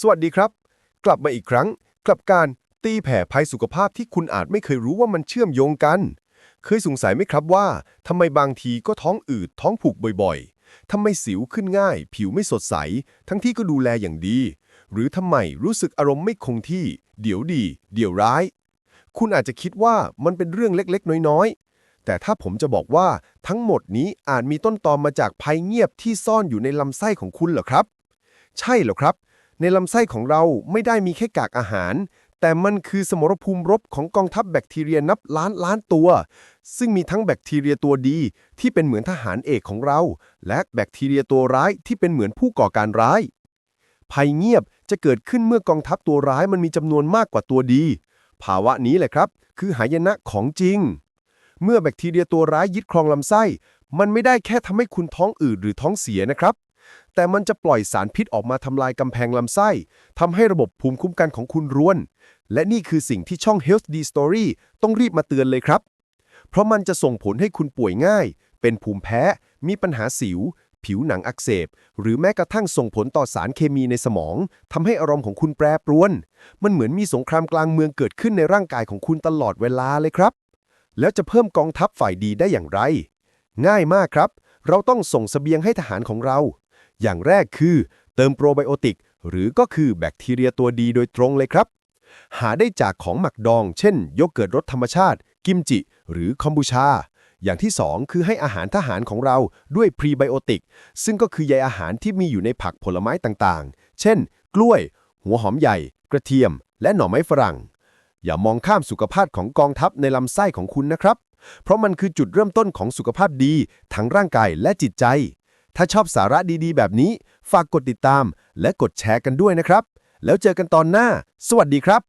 สวัสดีครับ กลับมาอีกครั้งกับการตีแผ่ภัยสุขภาพที่คุณอาจไม่เคยรู้ว่ามันเชื่อมโยงกัน เคยสงสัยไหมครับว่าทำไมบางทีก็ท้องอืดท้องผูกบ่อยๆทำไมสิวขึ้นง่าย ผิวไม่สดใส ทั้งที่ก็ดูแลอย่างดี หรือทำไมรู้สึกอารมณ์ไม่คงที่ เดี๋ยวดี เดี๋ยวร้าย คุณอาจจะคิดว่ามันเป็นเรื่องเล็กๆ น้อยๆ แต่ถ้าผมจะบอกว่าทั้งหมดนี้อาจมีต้นตอมาจากภัยเงียบที่ซ่อนอยู่ในลำไส้ของคุณเหรอครับ ใช่เหรอครับ ในลำไส้ของเราไม่ได้มีแค่กากอาหาร แต่มันคือสมรภูมิรบของกองทัพแบคทีเรียนับล้านล้านตัว ซึ่งมีทั้งแบคทีเรียตัวดี ที่เป็นเหมือนทหารเอกของเรา และแบคทีเรียตัวร้ายที่เป็นเหมือนผู้ก่อการร้าย ภัยเงียบจะเกิดขึ้นเมื่อกองทัพตัวร้ายมันมีจำนวนมากกว่าตัวดี ภาวะนี้แหละครับ คือหายนะของจริง เมื่อแบคทีเรียตัวร้ายยึดครองลำไส้ มันไม่ได้แค่ทำให้คุณท้องอืดหรือท้องเสียนะครับ แต่มันจะปล่อยสารพิษออกมาทำลายกำแพงลำไส้ทำให้ระบบภูมิคุ้มกันของคุณร่วน และนี่คือสิ่งที่ช่อง Health D Story ต้องรีบมาเตือนเลยครับ เพราะมันจะส่งผลให้คุณป่วยง่าย เป็นภูมิแพ้ มีปัญหาสิว ผิวหนังอักเสบ หรือแม้กระทั่งส่งผลต่อสารเคมีในสมองทำให้อารมณ์ของคุณแปรปรวน มันเหมือนมีสงครามกลางเมืองเกิดขึ้นในร่างกายของคุณตลอดเวลาเลยครับ แล้วจะเพิ่มกองทัพฝ่ายดีได้อย่างไร ง่ายมากครับ เราต้องส่งเสบียงให้ทหารของเรา อย่างแรกคือ เติมโปรไบโอติก หรือก็คือแบคทีเรียตัวดีโดยตรงเลยครับ หาได้จากของหมักดอง เช่น โยเกิร์ตรสธรรมชาติ กิมจิ หรือคอมบูชา อย่างที่ 2 คือให้อาหารทหารของเราด้วยพรีไบโอติก ซึ่งก็คือใยอาหารที่มีอยู่ในผักผลไม้ต่างๆ เช่น กล้วย หัวหอมใหญ่ กระเทียม และหน่อไม้ฝรั่ง อย่ามองข้ามสุขภาพของกองทัพในลำไส้ของคุณนะครับ เพราะมันคือจุดเริ่มต้นของสุขภาพดีทั้งร่างกายและจิตใจ ถ้าชอบสาระดีๆ แบบนี้ ฝากกดติดตามและกดแชร์กันด้วยนะครับ แล้วเจอกันตอนหน้า สวัสดีครับ